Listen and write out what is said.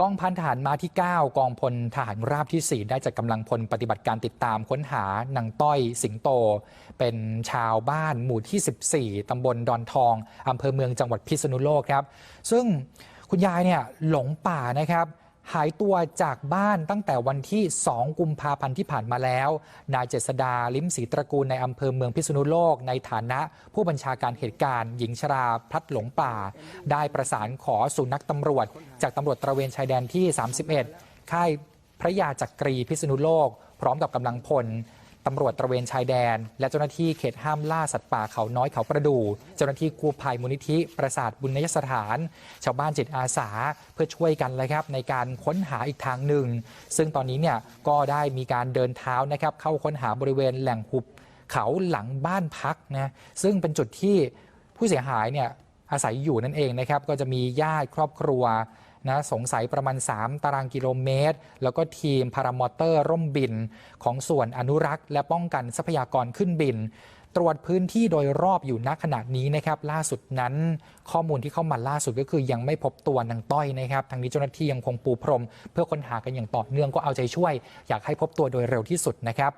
กองพันทหารมาที่ 9 กองพลทหารราบที่ 4 ได้จัดกำลังพลปฏิบัติการติดตามค้นหานางต้อยสิงโต เป็นชาวบ้านหมู่ที่ 14 ตำบลดอนทองอำเภอเมืองจังหวัดพิษณุโลกครับ ซึ่งคุณยายเนี่ยหลงป่านะครับ หายตัวจากบ้านตั้งแต่วันที่ 2 กุมภาพันธ์ที่ผ่านมาแล้ว นายเจษดาลิ้มศรีตระกูลในอำเภอเมืองพิษณุโลก ในฐานะผู้บัญชาการเหตุการณ์ หญิงชราพลัดหลงป่า ได้ประสานขอสุนัขตำรวจ จากตำรวจตระเวนชายแดนที่ 31 ค่ายพระยาจักรีพิษณุโลก พร้อมกับกำลังพล ตำรวจตระเวนชายแดน และเจ้าหน้าที่เขตห้ามล่าสัตว์ป่าเขาน้อยเขาประดู่เจ้าหน้าที่กู้ภัยมูลนิธิ ประสาทบุญยสถาน ชาวบ้านจิตอาสาเพื่อช่วยกันเลยครับในการค้นหาอีกทางหนึ่ง ซึ่งตอนนี้เนี่ยก็ได้มีการเดินเท้านะครับเข้าค้นหาบริเวณแหล่งหุบเขาหลังบ้านพักนะซึ่งเป็นจุดที่ผู้เสียหายเนี่ยอาศัยอยู่นั่นเองนะครับก็จะมีญาติครอบครัว นะสงสัยประมาณ 3 ตารางกิโลเมตร แล้วก็ทีมพารามอเตอร์ร่มบิน ของส่วนอนุรักษ์ และป้องกันทรัพยากรขึ้นบิน ตรวจพื้นที่โดยรอบอยู่ณขณะนี้นะครับ ล่าสุดนั้น ข้อมูลที่เข้ามาล่าสุดก็คือยังไม่พบตัวนางต้อยนะครับ ทางนี้เจ้าหน้าที่ยังคงปูพรม เพื่อค้นหากันอย่างต่อเนื่องก็เอาใจช่วย อยากให้พบตัวโดยเร็วที่สุดนะครับ